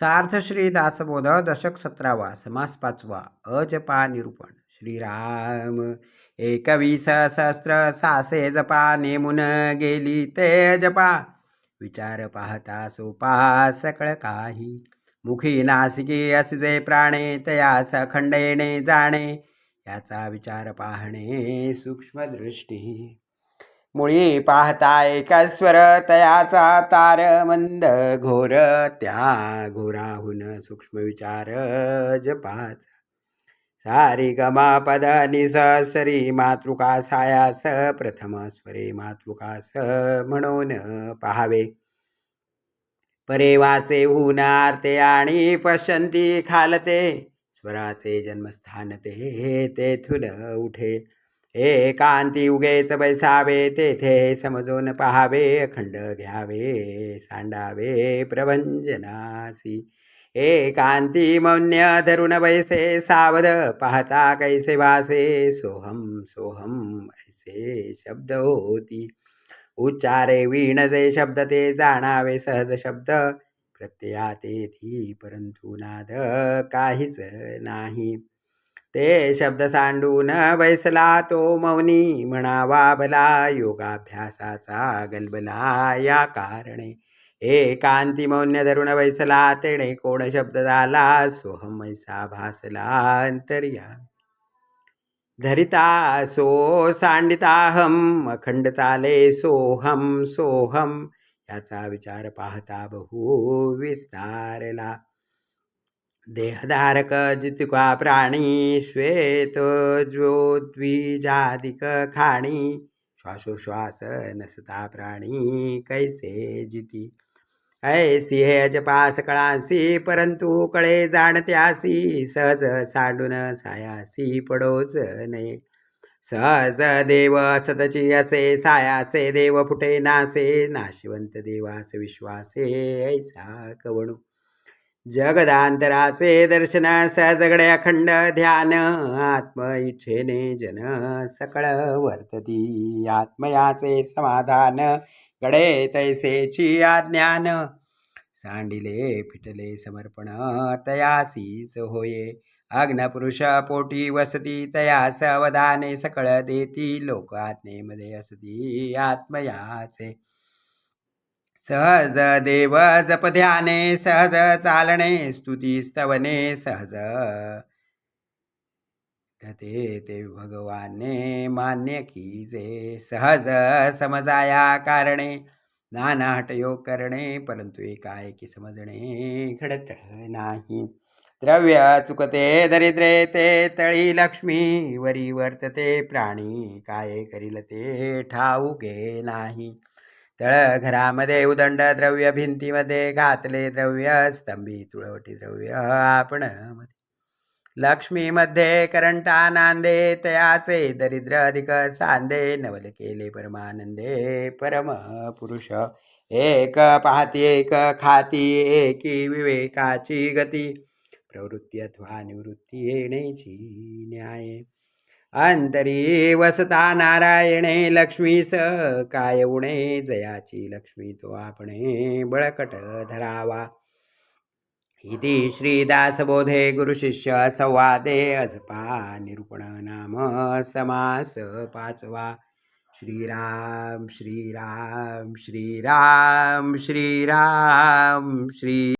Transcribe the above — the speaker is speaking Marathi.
सार्थ श्री दासबोध दशक सतरावा समास पाचवा अजपा निरूपण श्रीराम एकवीस सहस्र सासे जपा नेमून गेली ते जपा। विचार पाहता सोपा सकळ काही। मुखी नासिकी असे प्राणे तयास खंडेने जाणे। याचा विचार पाहणे सूक्ष्मदृष्टी। मुळी पाहता एकस्वर तयाचा तार मंद घोर त्या घोराहून सूक्ष्म विचार जपाच. सारी गमा पद निसरी मातृका सायास प्रथम स्वरे मातृकास म्हणून पहावे. परे वाचे होऊन ते आणि पशंती खालते स्वराचे जन्मस्थान ते तेथून उठे. एकांती उगेच बैसावे तेथे समजून पहावे अखंड घ्यावे सांडावे प्रभंजनासी. एकांती मौन्य धरुण बैसे सावध पाहता कैसे वासे सोहम सोहम ऐसे शब्द होती. उच्चारे वीण जे शब्द ते जाणावे सहज शब्द. प्रत्ययात येती परंतु नाद काहीच नाही. ते शब्द सांडून बैसला तो मौनी म्हणावा भला योगाभ्यासाचा गलबला या कारणे. एकांती मौन्य धरुण बैसला तेणे कोण शब्द झाला सोहम ऐसा भासला अंतर्या. धरिता सो सांडिताहम अखंड चाले सोहम सोहम याचा विचार पाहता बहु विस्तारला. देहधारक जितुका प्राणी श्वेत ज्योद्विजादिक खाणी श्वासोश्वास नसता प्राणी कैसे जिती। ऐसी हे अजपास कळासी परंतु कळे जाणत्यासी। सहज साडून सायासी पडोच नये। सहज देव सदची असे सायासे देव फुटे नासे। नाशिवंत देवास विश्वासे ऐसा कवणू। जगदांतराचे दर्शन सहजगडे अखंड ध्यान. आत्म इच्छेने जन सकळ वर्तती. आत्मयाचे समाधान गडे तैसेची आज्ञान. सांडिले फिटले समर्पण तयासीच होये. अग्नपुरुष पोटी वसती तयास अवधाने सकळ देती. लोक आत्मेमध्ये असती आत्मयाचे सहज देव जप ध्याने सहज चालणे स्तुती स्तवने सहज. ते ते भगवाने मान्य की जे सहज समजाया कारणे नाना हटयोग करणे परंतु एकाएकी समजणे घडत नाही. द्रव्य चुकते दरिद्रे ते तळी लक्ष्मी वरी वर्तते प्राणी काय करील ते ठाऊके नाही. तळ घरामध्ये उदंड द्रव्य भिंतीमध्ये घातले द्रव्य स्तंभी तुळवटी द्रव्य आपण लक्ष्मीमध्ये करंटा नांदे तयाचे दरिद्र अधिक सांदे नवल केले परमानंदे परम पुरुष. एक पाहती एक खाती एकी विवेकाची गती. प्रवृत्ती अथवा निवृत्ती येण्याची न्याय. अंतरी वसता नारायणे लक्ष्मीस काय उणे जयाची लक्ष्मी तो आपणे बळकट धरावा. इति श्रीदासबोधे गुरुशिष्य संवादे अजपा निरूपण नाम समास पाचवा. श्रीराम श्रीराम श्रीराम श्रीराम श्री